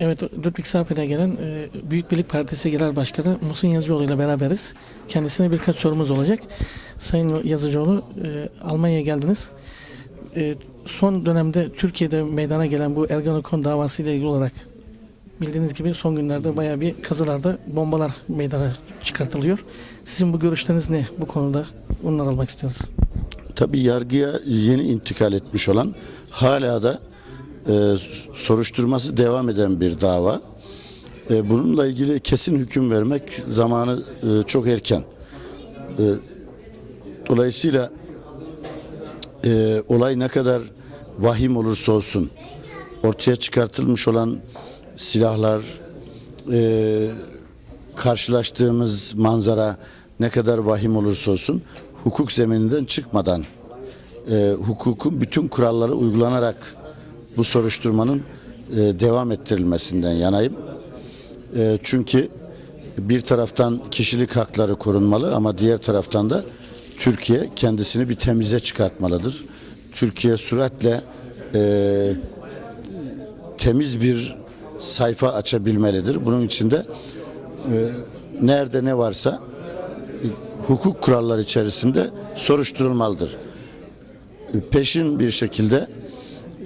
Evet, Ludwig Sapir'e gelen e, Büyük Birlik Partisi Genel Başkanı Muhsin Yazıcıoğlu ile beraberiz. Kendisine birkaç sorumuz olacak. Sayın Yazıcıoğlu, e, Almanya'ya geldiniz. E, son dönemde Türkiye'de meydana gelen bu Ergenekon davası ile ilgili olarak bildiğiniz gibi son günlerde bayağı bir kazılarda bombalar meydana çıkartılıyor. Sizin bu görüşleriniz ne bu konuda? Bunları almak istiyoruz. Tabii yargıya yeni intikal etmiş olan hala da e, soruşturması devam eden bir dava. E, bununla ilgili kesin hüküm vermek zamanı e, çok erken. E, dolayısıyla e, olay ne kadar vahim olursa olsun ortaya çıkartılmış olan silahlar, e, karşılaştığımız manzara ne kadar vahim olursa olsun hukuk zemininden çıkmadan e, hukukun bütün kuralları uygulanarak bu soruşturmanın e, devam ettirilmesinden yanayım. E, çünkü bir taraftan kişilik hakları korunmalı ama diğer taraftan da Türkiye kendisini bir temize çıkartmalıdır. Türkiye süratle e, temiz bir sayfa açabilmelidir. Bunun için de e, nerede ne varsa e, hukuk kuralları içerisinde soruşturulmalıdır. E, Peşin bir şekilde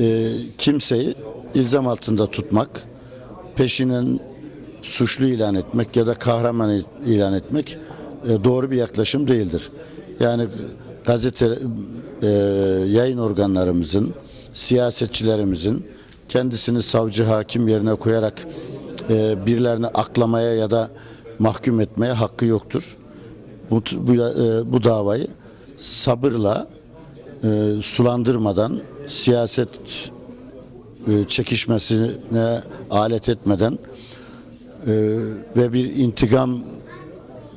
e, kimseyi ilzam altında tutmak, peşinen suçlu ilan etmek ya da kahraman ilan etmek e, doğru bir yaklaşım değildir. Yani gazete e, yayın organlarımızın, siyasetçilerimizin kendisini savcı hakim yerine koyarak e, birilerini aklamaya ya da mahkum etmeye hakkı yoktur. Bu, bu, e, bu davayı sabırla e, sulandırmadan siyaset e, çekişmesine alet etmeden e, ve bir intikam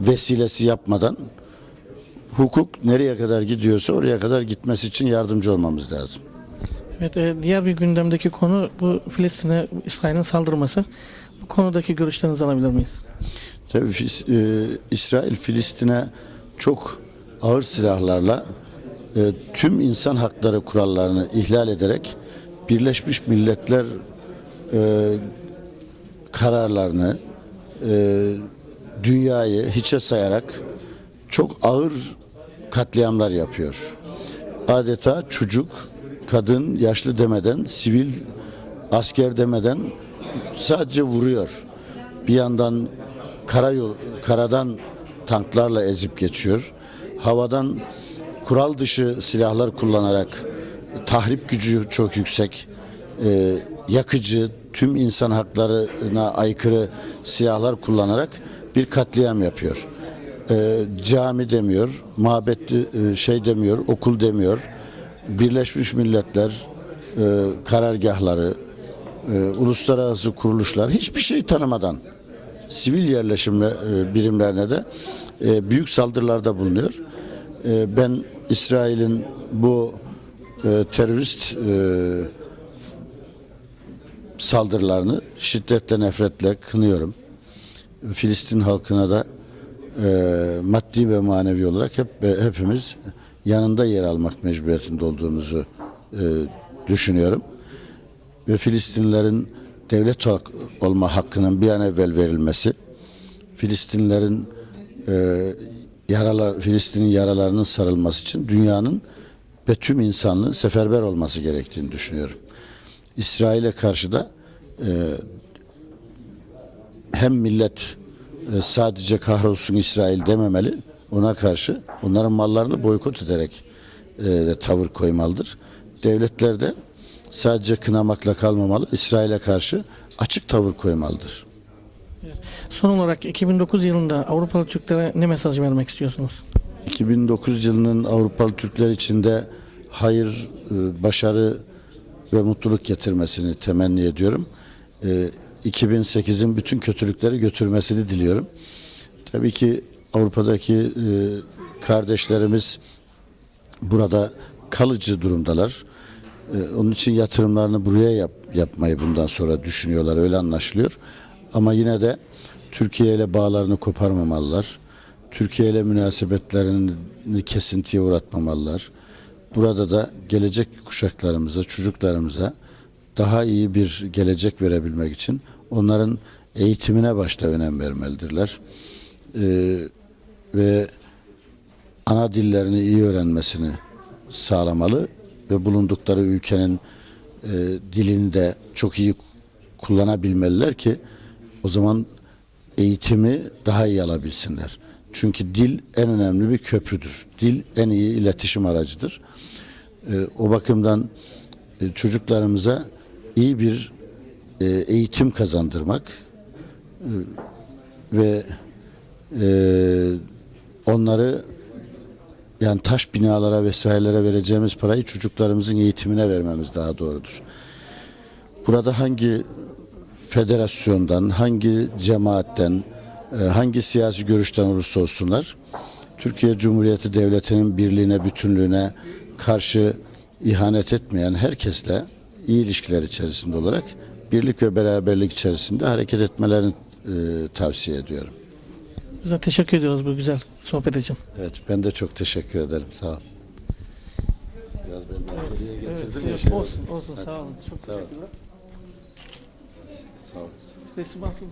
vesilesi yapmadan hukuk nereye kadar gidiyorsa oraya kadar gitmesi için yardımcı olmamız lazım. Evet, e, diğer bir gündemdeki konu bu Filistin'e İsrail'in saldırması. Bu konudaki görüşlerinizi alabilir miyiz? Tabii İsrail Filistin'e çok ağır silahlarla e, tüm insan hakları kurallarını ihlal ederek Birleşmiş Milletler e, kararlarını e, dünyayı hiçe sayarak çok ağır katliamlar yapıyor. Adeta çocuk, kadın, yaşlı demeden, sivil, asker demeden sadece vuruyor. Bir yandan karayol, karadan tanklarla ezip geçiyor. Havadan kural dışı silahlar kullanarak tahrip gücü çok yüksek, e, yakıcı, tüm insan haklarına aykırı silahlar kullanarak bir katliam yapıyor. E, cami demiyor, mabet e, şey demiyor, okul demiyor. Birleşmiş Milletler e, karargahları, e, uluslararası kuruluşlar hiçbir şey tanımadan sivil yerleşim e, birimlerine de e, büyük saldırılarda bulunuyor. E, ben İsrail'in bu e, terörist e, saldırılarını şiddetle nefretle kınıyorum. Filistin halkına da e, maddi ve manevi olarak hep hepimiz yanında yer almak mecburiyetinde olduğumuzu düşünüyorum. Ve Filistinlilerin devlet olma hakkının bir an evvel verilmesi, Filistinlilerin e, yaralar, Filistin'in yaralarının sarılması için dünyanın ve tüm insanlığın seferber olması gerektiğini düşünüyorum. İsrail'e karşı da e, hem millet e, sadece kahrolsun İsrail dememeli, ona karşı onların mallarını boykot ederek e, tavır koymalıdır. Devletler de sadece kınamakla kalmamalı, İsrail'e karşı açık tavır koymalıdır. Son olarak 2009 yılında Avrupalı Türklere ne mesaj vermek istiyorsunuz? 2009 yılının Avrupalı Türkler için de hayır, e, başarı ve mutluluk getirmesini temenni ediyorum. E, 2008'in bütün kötülükleri götürmesini diliyorum. Tabii ki Avrupa'daki e, kardeşlerimiz burada kalıcı durumdalar. E, onun için yatırımlarını buraya yap, yapmayı bundan sonra düşünüyorlar. Öyle anlaşılıyor. Ama yine de Türkiye ile bağlarını koparmamalılar. Türkiye ile münasebetlerini kesintiye uğratmamalılar. Burada da gelecek kuşaklarımıza, çocuklarımıza daha iyi bir gelecek verebilmek için onların eğitimine başta önem vermelidirler. Ee, ve ana dillerini iyi öğrenmesini sağlamalı ve bulundukları ülkenin e, dilini de çok iyi kullanabilmeliler ki o zaman eğitimi daha iyi alabilsinler. Çünkü dil en önemli bir köprüdür. Dil en iyi iletişim aracıdır. E, o bakımdan e, çocuklarımıza iyi bir e, eğitim kazandırmak e, ve e, onları yani taş binalara vesairelere vereceğimiz parayı çocuklarımızın eğitimine vermemiz daha doğrudur. Burada hangi federasyondan, hangi cemaatten, e, hangi siyasi görüşten olursa olsunlar, Türkiye Cumhuriyeti Devleti'nin birliğine, bütünlüğüne karşı ihanet etmeyen herkesle iyi ilişkiler içerisinde olarak birlik ve beraberlik içerisinde hareket etmelerini e, tavsiye ediyorum. Biz de teşekkür ediyoruz bu güzel sohbet için. Evet, ben de çok teşekkür ederim. Sağ ol. Biraz getirdin ya. Evet, şey olsun, olsun sağ olun. Çok Sağ teşekkürler. Gonçalves. Esse Marcos